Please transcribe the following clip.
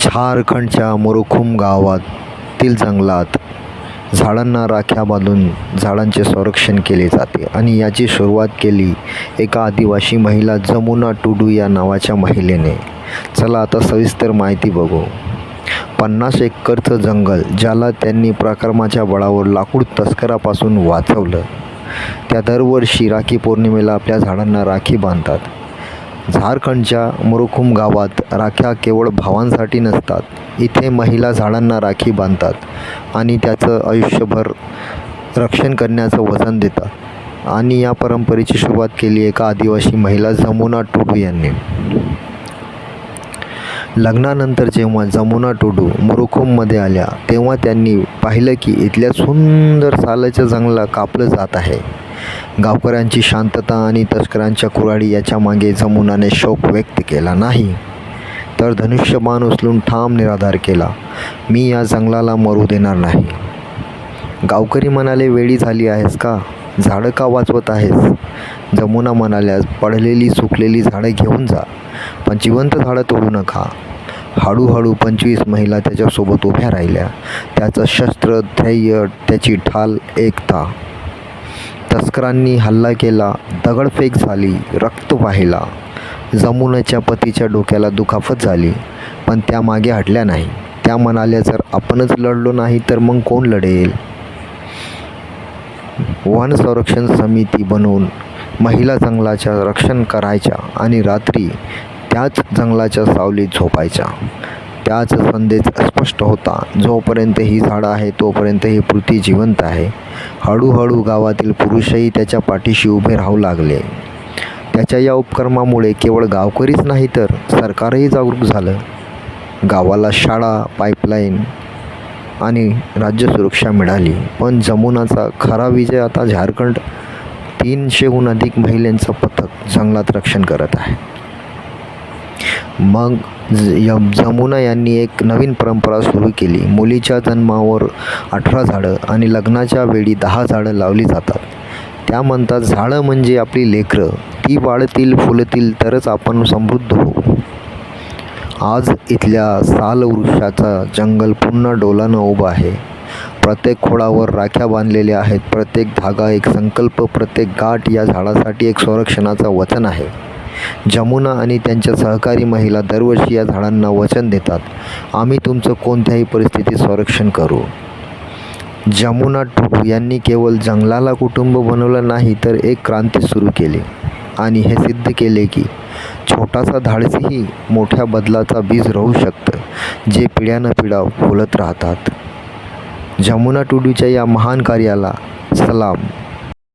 झारखंडच्या मुरुखुम गावातील जंगलात झाडांना राख्या बांधून झाडांचे संरक्षण केले जाते आणि याची सुरुवात केली एका आदिवासी महिला जमुना टुडू या नावाच्या महिलेने. चला आता सविस्तर माहिती बघू. पन्नास एकरचं जंगल ज्याला त्यांनी पराक्रमाच्या बळावर लाकूड तस्करापासून वाचवलं. त्या दरवर्षी राखी पौर्णिमेला आपल्या झाडांना राखी बांधतात. झारखंडच्या मुरुखुम गावात राख्या केवळ भावांसाठी नसतात इथे महिला झाडांना राखी बांधतात आणि त्याचं आयुष्यभर रक्षण करण्याचं वचन देतात. आणि या परंपरेची सुरुवात केली एका आदिवासी महिला जमुना टुडू यांनी. लग्नानंतर जेव्हा जमुना टुडू मुरुखुममध्ये आल्या तेव्हा त्यांनी पाहिलं की इथल्या सुंदर सालाच्या जंगला कापलं जात आहे. गावकऱ्यांची शांतता आणि तस्करांच्या कुऱ्हाडी याच्या मागे जमुनाने शोक व्यक्त केला नाही. तर धनुष्यबाण उचलून ठाम निराधार केला. मी या जंगलाला मरू देणार नाही. गावकरी म्हणाले वेळी झाली आहेस का? झाडं का वाचवत आहेस? जमुना म्हणाल्या पडलेली सुकलेली झाडं घेऊन जा. पण जिवंत झाडं तोडू नका. हळूहळू पंचवीस महिला त्याच्यासोबत उभ्या राहिल्या. त्याचं शस्त्र ध्येय त्याची ढाल एकता. तस्करांनी हल्ला केला दगडफेक झाली रक्त वाहिला. जमुनाच्या पतीच्या डोक्याला दुखापत झाली पण त्या मागे हटल्या नाही. त्या म्हणाल्या जर आपणच लढलो नाही तर मग कोण लढेल? वन संरक्षण समिती बनवून महिला जंगलाच्या रक्षण करायच्या आणि रात्री त्याच जंगलाच्या सावलीत झोपायच्या. त्याच संदेश स्पष्ट होता. जोपर्यंत ही झाडं आहे तोपर्यंत ही पृथ्वी जिवंत आहे. हळूहळू गावातील पुरुषही त्याच्या पाठीशी उभे राहू लागले. त्याच्या या उपक्रमामुळे केवळ गावकरीच नाही तर सरकारही जागरूक झालं. गावाला शाळा पाईपलाईन आणि राज्य सुरक्षा मिळाली. पण जमुनाचा खरा विजय आता झारखंड तीनशेहून अधिक महिलांचं पथक जंगलात रक्षण करत आहे. मग ज- जमुना यांनी एक नवीन परंपरा सुरू केली. मुलीच्या जन्मावर अठरा झाडं आणि लग्नाच्या वेळी दहा झाडं लावली जातात. त्या म्हणतात झाडं म्हणजे आपली लेकरं. ती वाढतील फुलतील तरच आपण समृद्ध होऊ. आज इथल्या सालवृक्षाचा जंगल पुन्हा डोलानं उभं आहे. प्रत्येक खोडावर राख्या बांधलेल्या आहेत. प्रत्येक धागा एक संकल्प प्रत्येक गाठ या झाडासाठी एक संरक्षणाचं वचन आहे. जमुना आणि त्यांच्या सहकारी महिला दरवर्षी या झाडांना वचन देतात. आम्ही तुमचं कोणत्याही परिस्थितीत संरक्षण करू. जमुना टुडू यांनी केवळ जंगलाला कुटुंब बनवलं नाही तर एक क्रांती सुरू केली. आणि हे सिद्ध केले की छोटासा धाडसीही मोठ्या बदलाचा बीज राहू शकतं जे पिढ्यानं पिढ्या फुलत राहतात. जमुना टुडूच्या या महान कार्याला सलाम.